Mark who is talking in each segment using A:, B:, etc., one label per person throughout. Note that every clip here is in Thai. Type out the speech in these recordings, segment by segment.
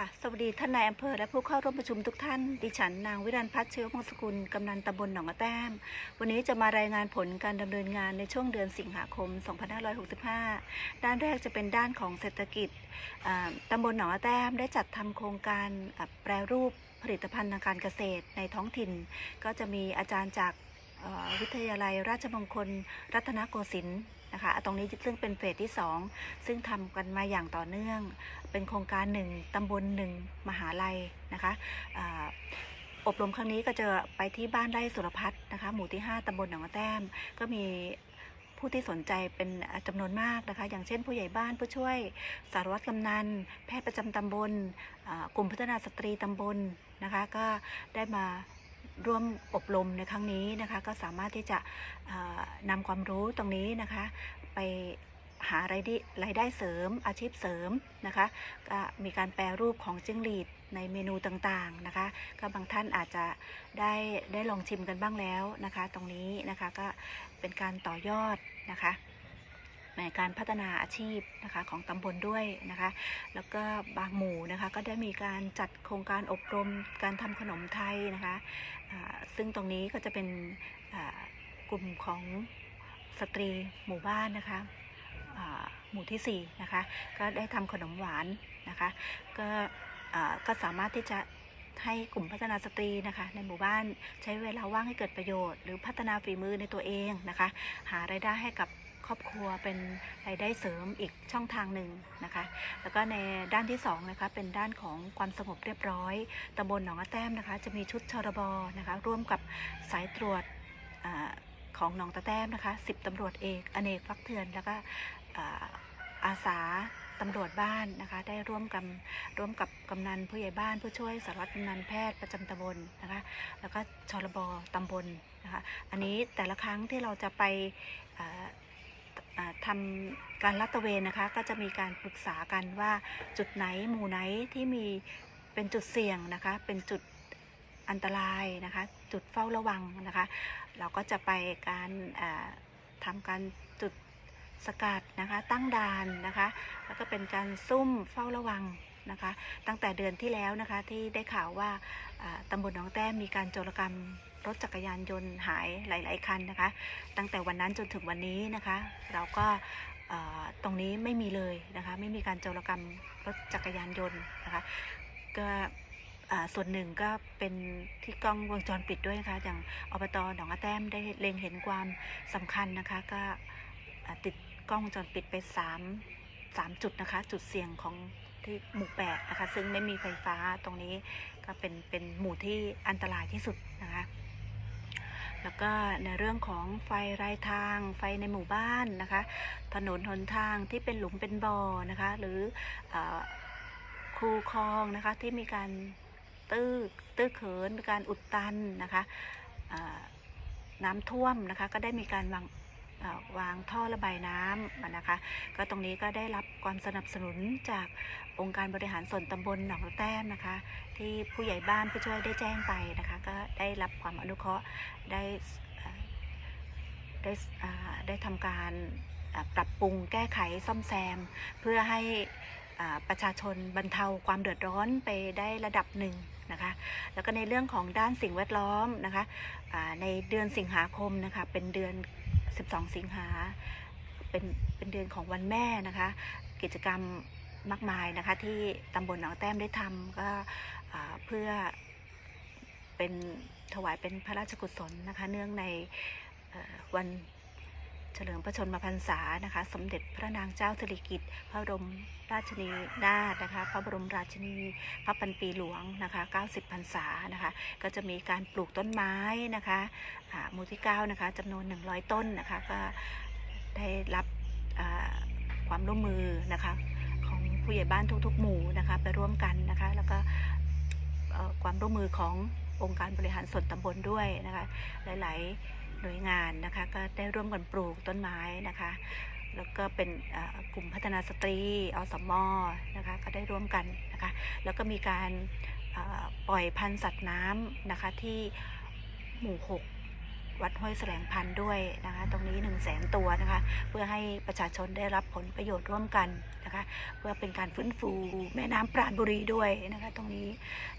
A: ค่ะสวัสดีท่านนายอำเภอและผู้เข้าร่วมประชุมทุกท่าน ดิฉันนางวิรันพัฒน์เชื้อพงศกุล กำนันตำบลหนองกระแต้ม วันนี้จะมารายงานผลการดำเนินงานในช่วงเดือนสิงหาคม 2565 ด้านแรกจะเป็นด้านของเศรษฐกิจอ่าตำบลหนองกระแต้มได้จัดทำโครงการแปรรูปผลิตภัณฑ์ทางการเกษตรในท้องถิ่น ก็จะมีอาจารย์จากวิทยาลัยราชมงคล รัตนโกสินทร์ นะคะ ตรงนี้ซึ่งเป็นเฟสที่ 2 ซึ่งทำกันมาอย่างต่อเนื่อง เป็นโครงการหนึ่งตำบลหนึ่งมหาลัยนะคะอบรมครั้งนี้ก็จะไปที่บ้านไร่สุรพัฒน์นะคะ หมู่ที่ 5ตำบลหนองแต้ม ก็มีผู้ที่สนใจเป็นจำนวนมากนะคะ อย่างเช่นผู้ใหญ่บ้านผู้ช่วยสารวัตรกำนัน แพทย์ประจำตำบลกลุ่มพัฒนาสตรีตำบลนะคะ ก็ได้มา ร่วมอบรมในครั้งนี้นะคะก็สามารถที่จะนำความรู้ตรงนี้นะคะไปหารายได้รายได้เสริมอาชีพเสริมนะคะก็มีการแปรรูปของจิ้งหรีดในเมนูต่างๆนะคะก็บางท่านอาจจะได้ได้ลองชิมกันบ้างแล้วนะคะ ตรงนี้นะคะก็เป็นการต่อยอดนะคะ ในการพัฒนาอาชีพนะคะของตำบลด้วยนะคะ แล้วก็บางหมู่นะคะก็ได้มีการจัดโครงการอบรมการทำขนมไทยนะคะซึ่งตรงนี้ก็จะเป็นกลุ่มของสตรีหมู่บ้านนะคะหมู่ที่4นะคะก็ได้ทำขนมหวานนะคะก็ก็สามารถที่จะให้กลุ่มพัฒนาสตรีนะคะในหมู่บ้านใช้เวลาว่างให้เกิดประโยชน์ หรือพัฒนาฝีมือในตัวเองนะคะ หารายได้ให้กับ ครอบครัวเป็นรายได้เสริมอีกช่องทางหนึ่งนะคะ แล้วก็ในด้านที่สองนะคะเป็นด้านของความสงบเรียบร้อยตำบลหนองอาแต้มนะคะ จะมีชุดชรบนะคะร่วมกับสายตรวจอของหนองตะแต้มนะคะ10ตำรวจเอกอเนกฟักเทือนแล้วก็อาอาสาตำรวจบ้านนะคะ ได้ร่วมกันร่วมกับกำนันผู้ใหญ่บ้านผู้ช่วยสารวัตรกำนันแพทย์ประจำตำบลนะคะ แล้วก็ชรบตำบลนะคะ อันนี้แต่ละครั้งที่เราจะไป อ่าอ่าทำการลัดตระเวนนะคะก็จะมีการปรึกษากันว่าจุดไหนหมู่ไหนที่มีเป็นจุดเสี่ยงนะคะ เป็นจุดอันตรายนะคะ จุดเฝ้าระวังนะคะ เราก็จะไปการอ่าทำการจุดสกัดนะคะ ตั้งด่านนะคะ แล้วก็เป็นการซุ่มเฝ้าระวังนะคะ ตั้งแต่เดือนที่แล้วนะคะที่ได้ข่าวว่าอ่าตำบลหนองแต้มมีการโจรกรรม รถจักรยานยนต์หายหลาย ๆ คันนะคะ ตั้งแต่วันนั้นจนถึงวันนี้นะคะ เราก็ตรงนี้ไม่มีเลยนะคะ ไม่มีการโจรกรรมรถจักรยานยนต์นะคะ ก็ส่วนหนึ่งก็เป็นที่กล้องวงจรปิดด้วยนะคะ อย่างอบตหนองอาแต้มได้เล็งเห็นความสำคัญนะคะ ก็ติดกล้องวงจรปิดไปสามสามจุดนะคะ จุดเสี่ยงของที่หมู่แปดนะคะ ซึ่งไม่มีไฟฟ้าตรงนี้ก็เป็นเป็นหมู่ที่อันตรายที่สุดนะคะ แล้วก็ในเรื่องของไฟรายทางไฟในหมู่บ้านนะคะ ถนนหนทางที่เป็นหลุมเป็นบ่อนะคะ หรืออคูคลองนะคะที่มีการตื้อตื้อเขินการอุดตันนะคะน้ำท่วมนะคะก็ได้มีการวาง วางท่อระบายน้ำนะคะ ก็ตรงนี้ก็ได้รับความสนับสนุนจากองค์การบริหารส่วนตำบลหนองแต้มนะคะ ที่ผู้ใหญ่บ้านผู้ช่วยได้แจ้งไปนะคะ ก็ได้รับความอนุเคราะห์ได้ได้ได้ทำการปรับปรุงแก้ไขซ่อมแซม เพื่อให้ประชาชนบรรเทาความเดือดร้อนไปได้ระดับหนึ่ง นะคะ แล้วก็ในเรื่องของด้านสิ่งแวดล้อมนะคะในเดือนสิงหาคมนะคะ เป็นเดือน 12 สิงหาเป็นเป็นเดือนของวันแม่นะคะ กิจกรรมมากมายนะคะที่ตำบลหนองแต้มได้ทำก็เพื่อเป็นถวายเป็นพระราชกุศลนะคะ เนื่องในวัน เฉลิมพระชนมพรรษานะคะ สมเด็จพระนางเจ้าสิริกิติ์พระบรมราชินีนาถนะคะ พระบรมราชินี พระพันปีหลวงนะคะ 90พรรษานะคะ ก็จะมีการปลูกต้นไม้นะคะหมู่ที่9นะคะจำนวน 100 ต้นนะคะ ก็ได้รับความร่วมมือนะคะของผู้ใหญ่บ้านทุกๆ หมู่นะคะไปร่วมกันนะคะ แล้วก็ความร่วมมือขององค์การบริหารส่วนตำบลด้วยนะคะ หลาย ๆ หน่วยงานนะคะก็ได้ร่วมกันปลูกต้นไม้นะคะแล้วก็เป็นกลุ่มพัฒนาสตรีอสมอนะคะก็ได้ร่วมกันนะคะแล้วก็มีการปล่อยพันธุ์สัตว์น้ำนะคะที่หมู่หกวัดห้วยแสลงพันธุ์ด้วยนะคะตรงนี้ 1 0 0 0 0แสนตัวนะคะเพื่อให้ประชาชนได้รับผลประโยชน์ร่วมกันนะคะเพื่อเป็นการฟื้นฟูแม่น้ำปราณบุรีด้วยนะคะตรงนี้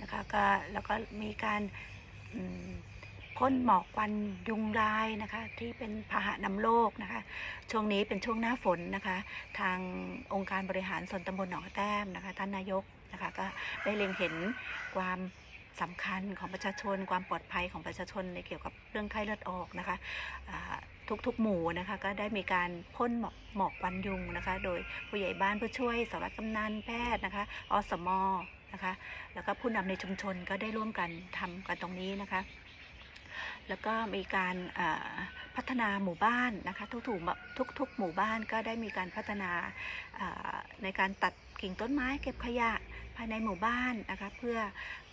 A: นะคะก็แล้วก็มีการ พ่นหมอกควันยุงลายนะคะที่เป็นพาหะนำโรคนะคะ ช่วงนี้เป็นช่วงหน้าฝนนะคะ ทางองค์การบริหารส่วนตำบลหนองแต้มนะคะ ท่านนายกนะคะก็ได้เล็งเห็นความสำคัญของประชาชน ความปลอดภัยของประชาชนในเกี่ยวกับเรื่องไข้เลือดออกนะคะทุกๆ หมู่นะคะก็ได้มีการพ่นหมอกหมอกควันยุงนะคะ โดยผู้ใหญ่บ้านผู้ช่วยสารวัตรกำนันแพทย์นะคะอสมนะคะแล้วก็ผู้นำในชุมชนก็ได้ร่วมกันทำกันตรงนี้นะคะ แล้วก็มีการพัฒนาหมู่บ้านนะคะทุกๆทุกทุกหมู่บ้านก็ได้มีการพัฒนาในการตัดกิ่งต้นไม้เก็บขยะภายในหมู่บ้านนะคะเพื่อ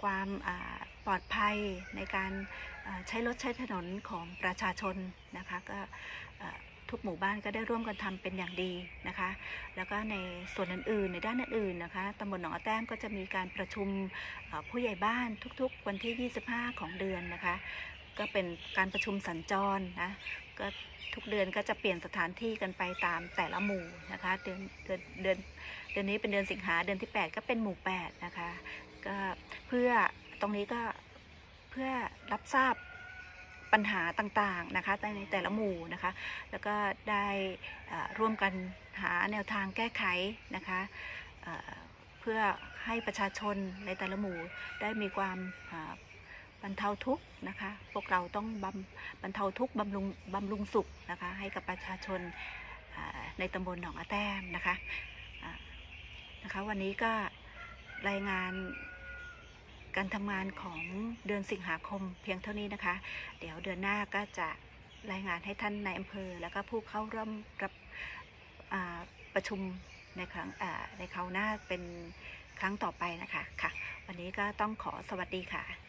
A: ความปลอดภัยในการใช้รถใช้ถนนของประชาชนนะคะก็ทุกหมู่บ้านก็ได้ร่วมกันทำเป็นอย่างดีนะคะ แล้วก็ในส่วนอื่นๆ ในด้านอื่นๆนะคะตำบลหนองแต้มก็จะมีการประชุมผู้ใหญ่บ้านทุกๆ วันที่ 25 ของเดือนนะคะ ก็เป็นการประชุมสัญจรนะก็ทุกเดือนก็จะเปลี่ยนสถานที่กันไปตามแต่ละหมู่นะคะเดือนเดือนเดือนเดือนนี้เป็นเดือนสิงหาเดือนที่ 8 ก็เป็นหมู่8นะคะก็เพื่อตรงนี้ก็เพื่อรับทราบปัญหาต่างๆนะคะในแต่ละหมู่นะคะ แล้วก็ได้ร่วมกันหาแนวทางแก้ไขนะคะเพื่อให้ประชาชนในแต่ละหมู่ได้มีความ บรรเทาทุกข์นะคะ พวกเราต้องบำบรรเทาทุกข์บำรุงบำรุงสุขนะคะ ให้กับประชาชนในตำบลหนองอาแต้มนะคะนะคะวันนี้ก็รายงานการทำงานของเดือนสิงหาคมเพียงเท่านี้นะคะ เดี๋ยวเดือนหน้าก็จะรายงานให้ท่านในอำเภอ แล้วก็ผู้เข้าร่วมรับประชุมในครั้งในคราวหน้าเป็นครั้งต่อไปนะคะค่ะ วันนี้ก็ต้องขอสวัสดีค่ะ